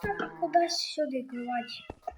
Кудись сюди кровать.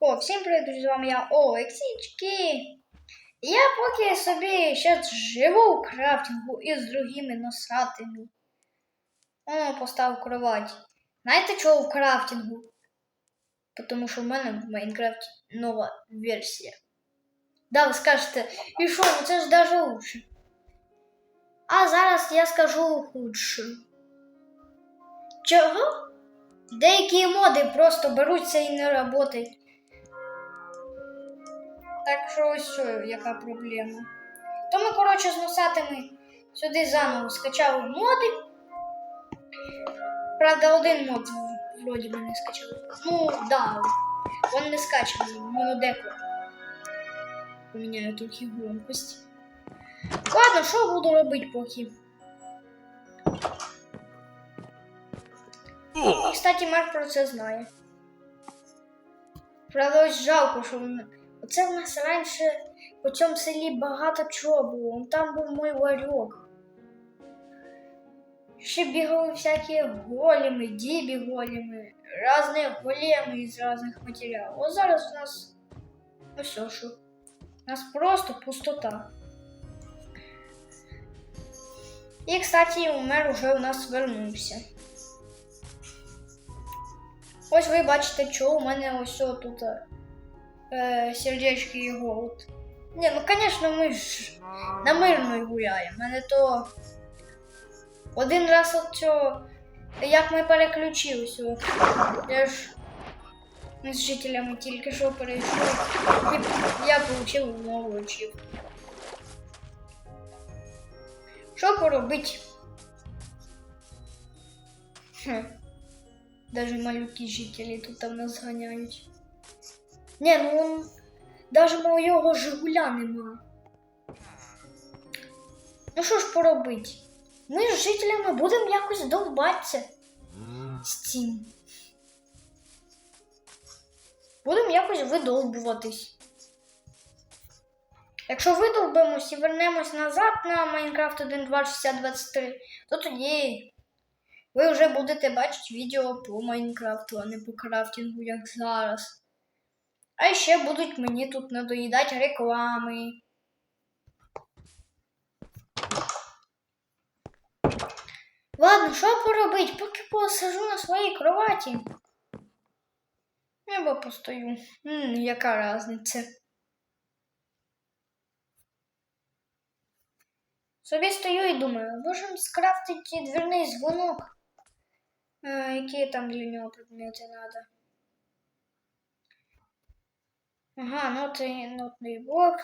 О, всім привіт, друзі, з вами я Олексічки. Я поки собі зараз живу в крафтингу із другими носатими. О, поставив кровать. Знаєте чого в крафтингу? Тому що в мене в Майнкрафті нова версія. Да, ви скажете, і що, ну це ж даже лучше. А зараз я скажу худше. Чого? Деякі моди просто беруться і не працюють. Так що ось що, яка проблема. То ми, коротше, з носатими сюди заново скачали моди. Правда, один мод вроді би не скачали. Ну, да, він не скачаний, монодеку. Поміняю трохи громкость. Ладно, що буду робити поки? І, кстати, Марк про це знає. Правда, ось жалко, що в... Оце в нас раніше по цьому селі багато чого було. Там був мой ларьок. Ще бігали всякі големи, дібі големи, різні големи з різних матеріалів. Ось зараз у нас що. що. У нас просто пустота. І, кстати, умер уже у нас вернувся. Ось ви бачите, що у мене ось тут е, сердечки і голод. Ні, ну звісно, ми ж на мирно гуляємо. Мене то один раз от цього, як ми переключилися. Я ж ми з жителями тільки що перейшли. Я отримав нову очівку. Що поробити? Хм. Даже малюки жителі тут там нас ганяють. Не, ну он... Даже моєго Жигуля нема. Ну що ж поробить? Ми з жителями будемо якось довбатися з цим. Будемо якось видовбуватись. Якщо видовбимось і вернемось назад на Майнкрафт 1.2.6023, то тоді ви вже будете бачити відео по Майнкрафту, а не по крафтингу, як зараз. А ще будуть мені тут надоїдати реклами. Ладно, що поробити, поки посажу на своїй кроваті. Або постою. М, яка різниця? Собі стою і думаю, можемо скрафтити дверний дзвонок. Е, які там для нього предмети треба? Ага, ноти, нотний блок,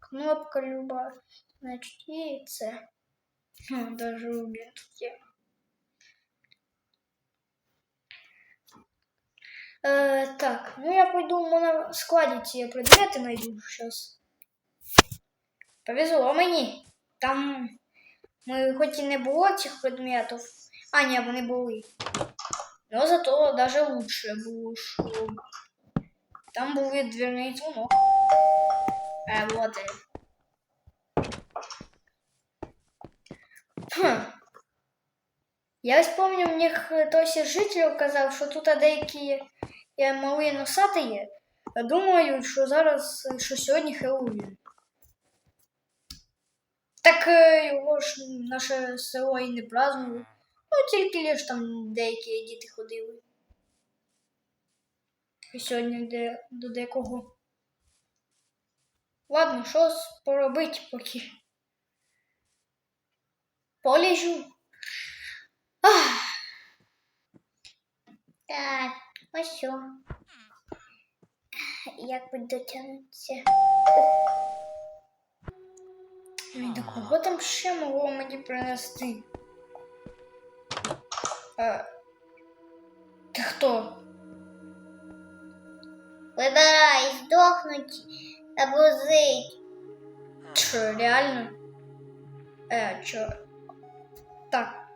кнопка люба. Значить, і це. О, даже тут є. Е, так, ну я пойду на складі ці предмети найду сейчас. Повезло мені. Там ми хоч і не було цих предметів. А, ні, вони були. Но зато даже лучше було, що там був і дверний дзвонок. Е, вот він. Хм. Я ось помню, мені хтось із жителів казав, що тут деякі е, малі носати є. Думаю, що зараз, що сьогодні Хеллоуін. Так е, його ж наше село і не празднує. Ну, тільки лиш там деякі діти ходили. І сьогодні де, до декого. Ладно, що с- поробить поки. Полежу. Ах. Так, ось що. Як би дотягнутися. До кого там ще могло мені принести? А, ти хто? Вибирай, здохнуть або жить. Що, реально? Е, чо? Так.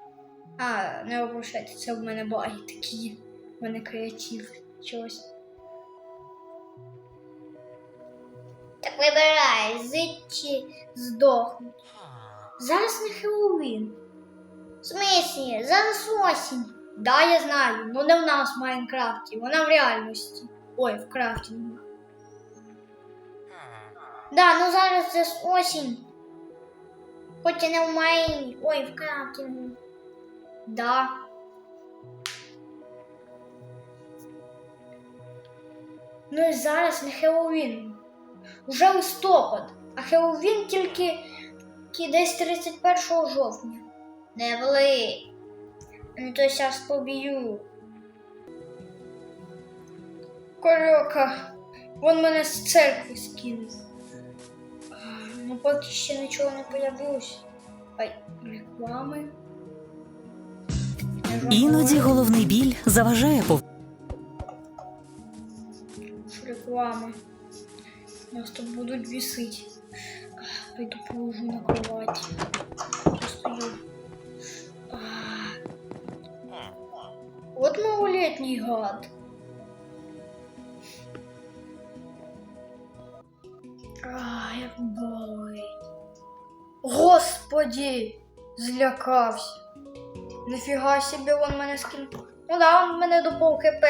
А, не обрушайте, це в мене баги такі. В мене креатив чогось. Так вибирай, жить чи здохнуть. Зараз не Хеллоуін. В смислі, зараз осінь. Да, я знаю, ну не в нас в Майнкрафті, вона в реальності. Ой, в крафтингу. Да, ну зараз це осінь. Хоч і не в Майні, ой, в крафтингу. Да. Ну і зараз не Хеллоуін. Уже листопад, а Хеллоуін тільки десь 31 жовтня. Не вли. Ну то зараз поб'ю. Корюка, він мене з церкви скинув. Ну поки ще нічого не появилось. Ай, реклами. Не Іноді головний біль заважає пов... Що реклама. Нас тут будуть бісити. Пойду положу на кровать. Постою. От малолетній гад. А, як болить. Господи, злякався. Нифіга собі він мене скинув. Ну да, він мене до пол хп.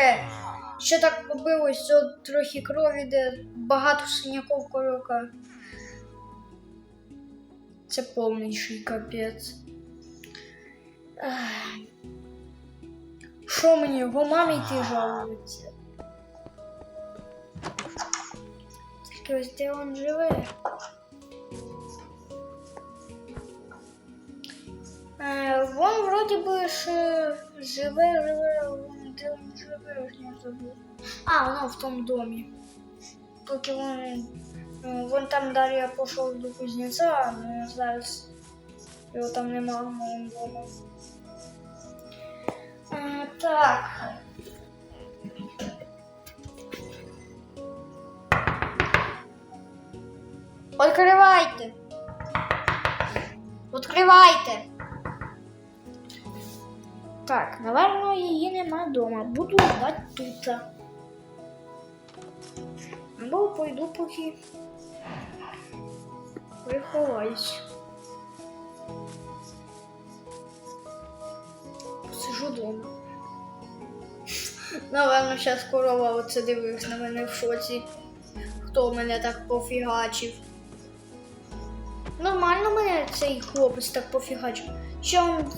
Ще так побилось, що трохи крові, де багато синяков корока. Це повніший капець. Ах. Що мені його мамі йти жалується? Тільки ось де він живе. Е, Вон вроді би ще живе, живе, вон де він живе, я не забув. А, воно в тому домі. Поки вон, ну, вон там далі я пішов до кузнеця, ну зараз його там нема в моєму дому. Так. Відкривайте. Відкривайте. Так, наверно, її нема вдома. Буду ждати тут. Або пойду поки приховаюсь. Сижу дома. Наверно, зараз корова оце дивився на мене в шоці. Хто мене так пофігачив? Нормально мене цей хлопець так пофігачив. Що він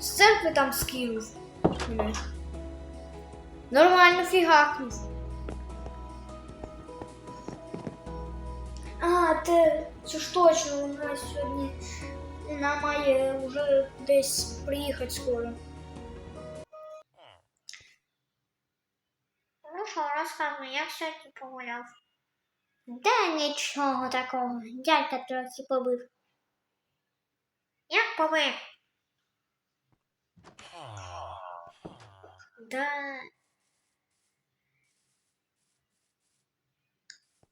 з церкви там скинув. Нормально фігакнув. А, те, це ж точно, вона сьогодні вона має вже десь приїхати скоро. Ну що, розказуй, як сьогодні погуляв? Да нічого такого. Дядька трохи побив. Як побив? Да.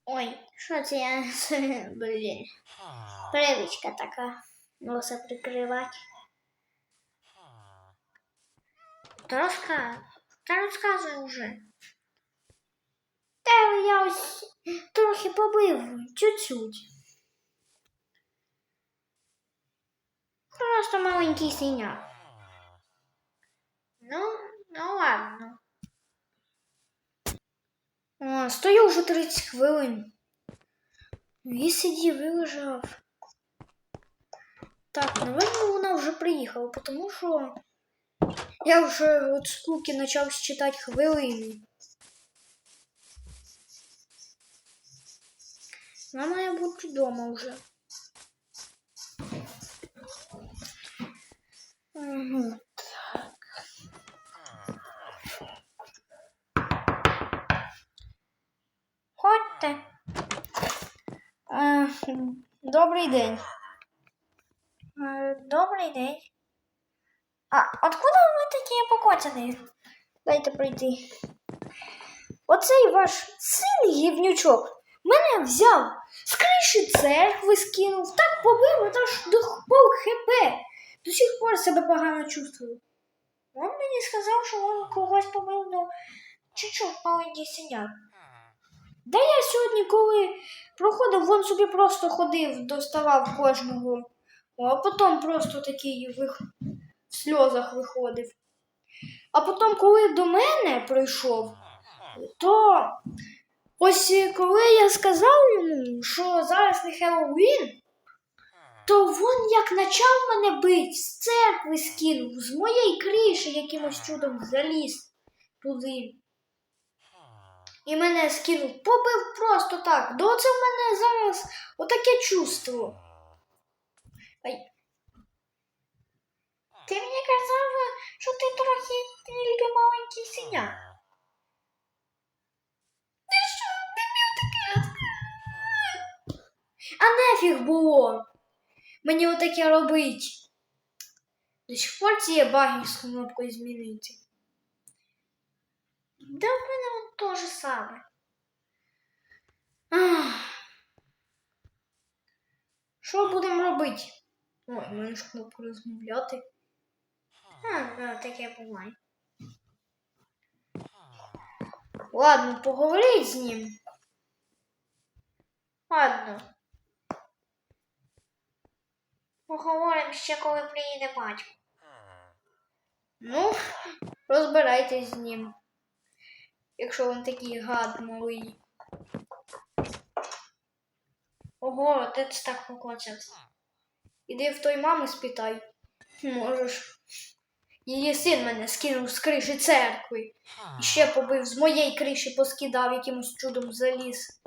Ой, що це я блін. Привичка така. Носа прикривати. Та розказуй. Та розказуй уже. Та я ось трохи побив, чуть-чуть. Просто маленький синяк. Ну, ну ладно. О, стою вже 30 хвилин. І сидів і лежав. Так, напевно, вона вже приїхала, тому що я вже от скуки почав читати хвилини. Вона має бути вдома вже. Угу. Ходьте. Е, Добрий день. Е, Добрий день. А откуда ви такі покоцані? Дайте прийти. Оцей ваш син гівнючок мене взяв з криші церкви скинув, так побив, аж до пол хп. До сих пор себе погано чувствую. Він мені сказав, що він когось побив до чуть-чуть маленький синяк. Да я сьогодні, коли проходив, він собі просто ходив, доставав кожного, а потім просто такий вих... в сльозах виходив. А потім, коли до мене прийшов, то ось коли я сказав йому, що зараз не Хеллоуін, то він як почав мене бить, з церкви скинув, з моєї криші якимось чудом заліз туди. І мене скинув, побив просто так. До це в мене зараз отаке чувство. Ай. Ти мені казав, що ти трохи тільки маленький синяк. А нефіг було. Мені отаке робить. До сих пор ці є баги з кнопкою змінити. Да в мене он то же саме. Що будемо робити? Ой, мене ж кнопка розмовляти. А, ну, таке буває. Ладно, поговоріть з ним. Ладно. Поговоримо ще, коли приїде батько. Ну, розбирайтесь з ним. Якщо він такий гад малий. Ого, отець так покоцався. Іди в той мами спитай. Можеш. Її син мене скинув з криші церкви. І ще побив з моєї криші поскидав якимось чудом заліз.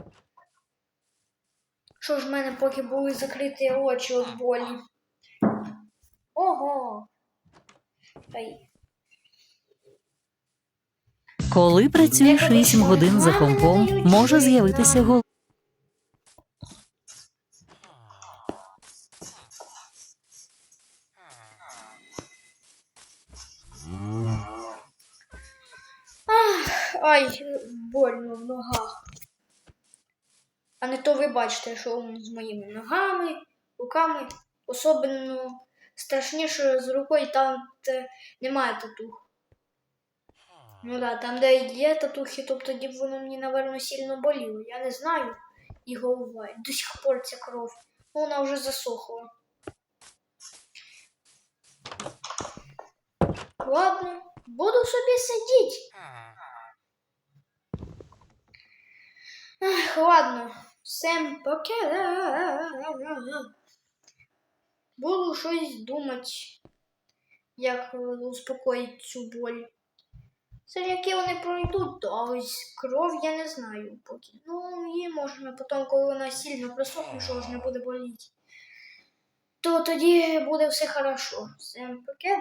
Що ж в мене поки були закриті очі від болі. Ого. Ай. Коли працюєш 8 годин за компом, може з'явитися гол. Ах, ай, больно в ногах. А не то ви бачите, що з моїми ногами, руками. Особливо страшніше з рукою там де немає татух. Ну да, там, де є татухи, то тоді б воно мені, напевно, сильно боліло. Я не знаю. І голова. До сих пор ця кров. Ну, Вона вже засохла. Ладно, буду собі сидіти. Ах, ладно, всем пока. Буду щось думати, як успокоїти цю боль. Які вони пройдуть, а ось кров я не знаю поки. Ну, її можна потім, коли вона сильно просохне, що вже не буде боліти. То тоді буде все хорошо. Всем пока.